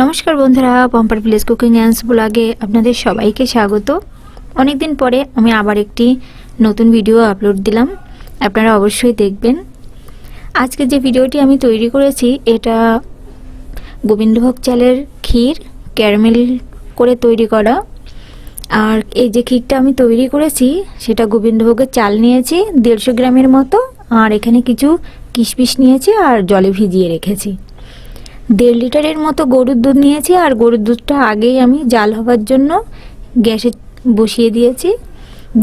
নমস্কার বন্ধুরা, পম্পার village cooking ants ব্লগে আপনাদের সবাইকে স্বাগত। অনেক দিন পরে আমি আবার একটি নতুন ভিডিও আপলোড দিলাম, আপনারা অবশ্যই দেখবেন। আজকে যে ভিডিওটি আমি তৈরি করেছি, এটা গোবিন্দভোগ চালের ক্ষীর, ক্যারামেল করে তৈরি করা। আর এই যে ক্ষীরটা আমি তৈরি করেছি, সেটা গোবিন্দভোগের চাল নিয়েছি, দেড়শো গ্রামের মতো, আর এখানে কিছু কিশমিশ নিয়েছি আর জলে ভিজিয়ে রেখেছি। দেড় লিটারের মতো গরুর দুধ নিয়েছি আর গরুর দুধটা আগেই আমি জাল হবার জন্য গ্যাসে বসিয়ে দিয়েছি।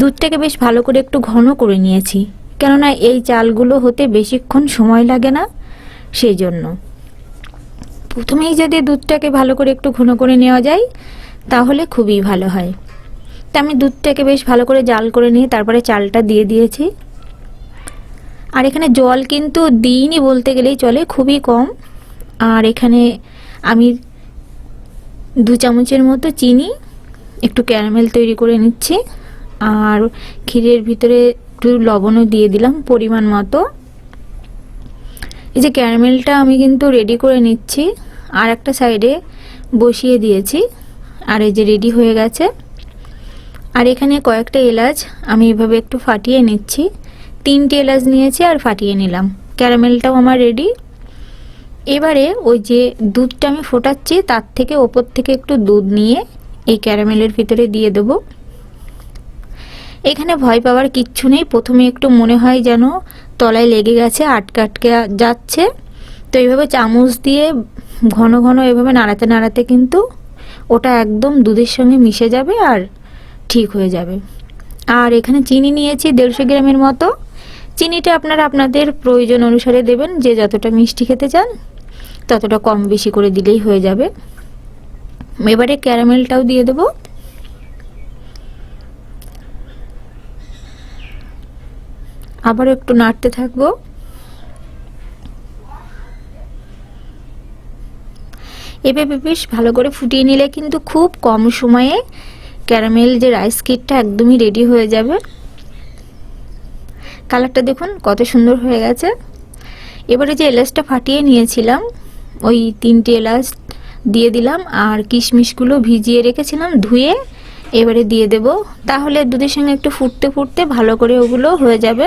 দুধটাকে বেশ ভালো করে একটু ঘন করে নিয়েছি, কেননা এই চালগুলো হতে বেশিক্ষণ সময় লাগে না সেই জন্য প্রথমেই যদি দুধটাকে ভালো করে একটু ঘন করে নেওয়া যায়, তাহলে খুবই ভালো হয়। তা আমি দুধটাকে বেশ ভালো করে জাল করে নিয়ে তারপরে চালটা দিয়ে দিয়েছি। আর এখানে জল কিন্তু দিইনি বলতে গেলেই চলে, খুবই কম। আর এখানে আমি দু চামচের মতো চিনি, একটু ক্যারামেল তৈরি করে নিচ্ছি। আর ক্ষীরের ভিতরে একটু লবণও দিয়ে দিলাম পরিমাণ মতো। এই যে ক্যারামেলটা আমি কিন্তু রেডি করে নিচ্ছি, আর একটা সাইডে বসিয়ে দিয়েছি, আর এই যে রেডি হয়ে গেছে। আর এখানে কয়েকটা এলাচ আমি এভাবে একটু ফাটিয়ে নিচ্ছি। তিনটে এলাচ নিয়েছি আর ফাটিয়ে নিলাম। ক্যারামেলটাও আমার রেডি এবারে ওই যে দুধটা আমি ফোটাচ্ছি, তার থেকে ওপর থেকে একটু দুধ নিয়ে এই ক্যারামেলের ভিতরে দিয়ে দেবো। এখানে ভয় পাওয়ার কিচ্ছু নেই, প্রথমে একটু মনে হয় যেন তলায় লেগে গেছে, আটকে আটকে যাচ্ছে। তো এইভাবে চামচ দিয়ে ঘন ঘন এভাবে নাড়াতে নাড়াতে কিন্তু ওটা একদম দুধের সঙ্গে মিশে যাবে আর ঠিক হয়ে যাবে। আর এখানে চিনি নিয়েছি দেড়শো গ্রামের মতো। চিনিটা আপনারা আপনাদের প্রয়োজন অনুসারে দেবেন, যে যতটা মিষ্টি খেতে চান, ততটা কম বেশি করে দিলেই হয়ে যাবে। এবারে ক্যারামেলটাও দিয়ে দেবো। আবার একটু নাড়তে থাকব। এভাবে বেশ ভালো করে ফুটিয়ে নিলে কিন্তু খুব কম সময়ে ক্যারামেল যে রাইস কিটটা একদমই রেডি হয়ে যাবে। কালারটা দেখুন, কত সুন্দর হয়ে গেছে। এবারে যে এলাচটা ফাটিয়ে নিয়েছিলাম, ওই তিনটে এলাচ দিয়ে দিলাম, আর কিশমিশগুলো ভিজিয়ে রেখেছিলাম ধুয়ে এবারে দিয়ে দেব। তাহলে দুধের সঙ্গে একটু ফুটতে ফুটতে ভালো করে ওগুলো হয়ে যাবে।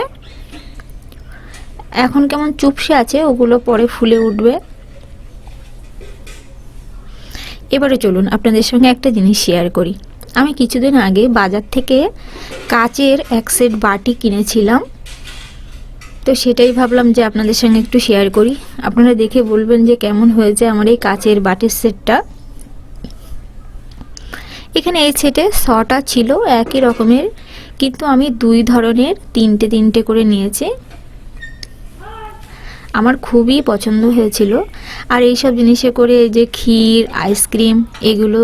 এখন কেমন চুপসে আছে, ওগুলো পরে ফুলে উঠবে। এবারে চলুন, আপনাদের সঙ্গে একটা জিনিস শেয়ার করি। আমি কিছুদিন আগে বাজার থেকে কাচের এক সেট বাটি কিনেছিলাম। তো সেটাই ভাবলাম যে আপনাদের সঙ্গে একটু শেয়ার করি। আপনারা দেখে বলবেন যে কেমন হয়েছে আমার এই কাচের বাটির সেটটা। এখানে এই সেটে ছটা ছিল একই রকমের, কিন্তু আমি দুই ধরনের, তিনটে তিনটে করে নিয়েছি। আমার খুবই পছন্দ হয়েছিল। আর এইসব জিনিসে করে যে ক্ষীর আইসক্রিম এগুলো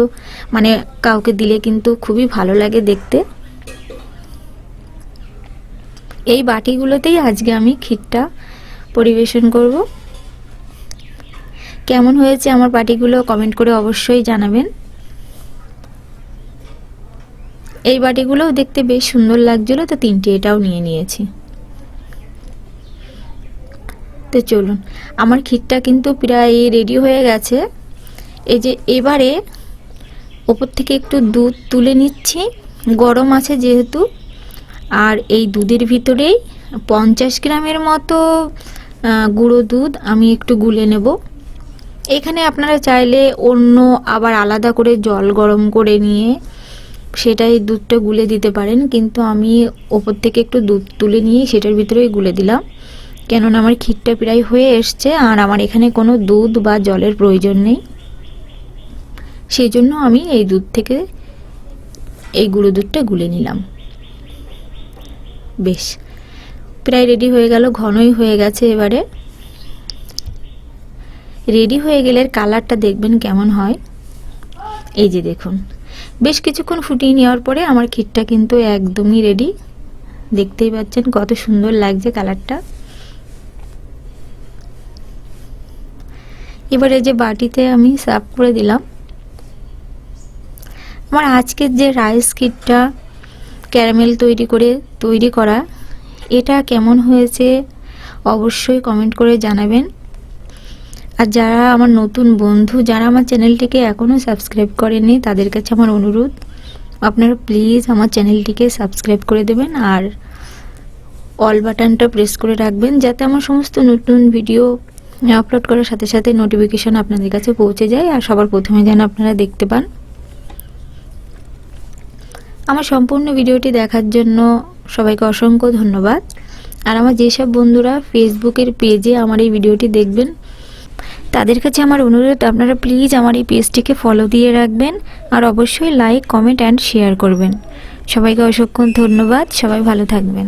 মানে কাউকে দিলে কিন্তু খুবই ভালো লাগে দেখতে। এই বাটিগুলোতেই আজকে আমি ক্ষীরটা পরিবেশন করব। কেমন হয়েছে আমার বাটিগুলো কমেন্ট করে অবশ্যই জানাবেন। এই বাটিগুলোও দেখতে বেশ সুন্দর লাগছিল, তো তিনটে এটাও নিয়ে নিয়েছি। তো চলুন, আমার ক্ষীরটা কিন্তু প্রায় রেডি হয়ে গেছে। এই যে এবারে ওপর থেকে একটু দুধ তুলে নিচ্ছি, গরম আছে যেহেতু। আর এই দুধের ভিতরেই পঞ্চাশ গ্রামের মতো গুঁড়ো দুধ আমি একটু গুলে নেব। এখানে আপনারা চাইলে অন্য আবার আলাদা করে জল গরম করে নিয়ে সেটাই দুধটা গুলে দিতে পারেন। কিন্তু আমি ওপর থেকে একটু দুধ তুলে নিয়ে সেটার ভিতরেই গুলে দিলাম। কেননা আমার ক্ষীরটা প্রায় হয়ে এসছে আর আমার এখানে কোনো দুধ বা জলের প্রয়োজন নেই। সেই জন্য আমি এই দুধ থেকে এই গুঁড়ো দুধটা গুলে নিলাম। বেশ। প্রায় রেডি হয়ে গেল, ঘনই হয়ে গেছে এবারে। রেডি হয়ে গেলে কালারটা দেখবেন কেমন হয়। এই যে দেখুন, বেশ কিছুক্ষণ ফুটিয়ে নেওয়ার পরে আমার ক্ষীরটা কিন্তু একদমই রেডি দেখতেই পাচ্ছেন কত সুন্দর লাগছে কালারটা এবারে যে বাটিতে আমি সার্ভ করে দিলাম, আমার আজকের যে রাইস কিটটা ক্যারামেল তৈরি করে তৈরি করা। এটা কেমন হয়েছে অবশ্যই কমেন্ট করে জানাবেন। আর যারা আমার নতুন বন্ধু, যারা আমার চ্যানেলটিকে এখনও সাবস্ক্রাইব করেনি তাদের কাছে আমার অনুরোধ, আপনারা প্লিজ আমার চ্যানেলটিকে সাবস্ক্রাইব করে দেবেন আর অল বাটনটা প্রেস করে রাখবেন যাতে আমার সমস্ত নতুন ভিডিও আপলোড করার সাথে সাথে নোটিফিকেশন আপনাদের কাছে পৌঁছে যায় আর সবার প্রথমে যেন আপনারা দেখতে পান। আমার সম্পূর্ণ ভিডিওটি দেখার জন্য সবাইকে অসংখ্য ধন্যবাদ। আর আমার যেসব বন্ধুরা ফেসবুকের পেজে আমার এই ভিডিওটি দেখবেন, তাদের কাছে আমার অনুরোধ, আপনারা প্লিজ আমার এই পেজটিকে ফলো দিয়ে রাখবেন আর অবশ্যই লাইক কমেন্ট অ্যান্ড শেয়ার করবেন। সবাইকে অসংখ্য ধন্যবাদ, সবাই ভালো থাকবেন।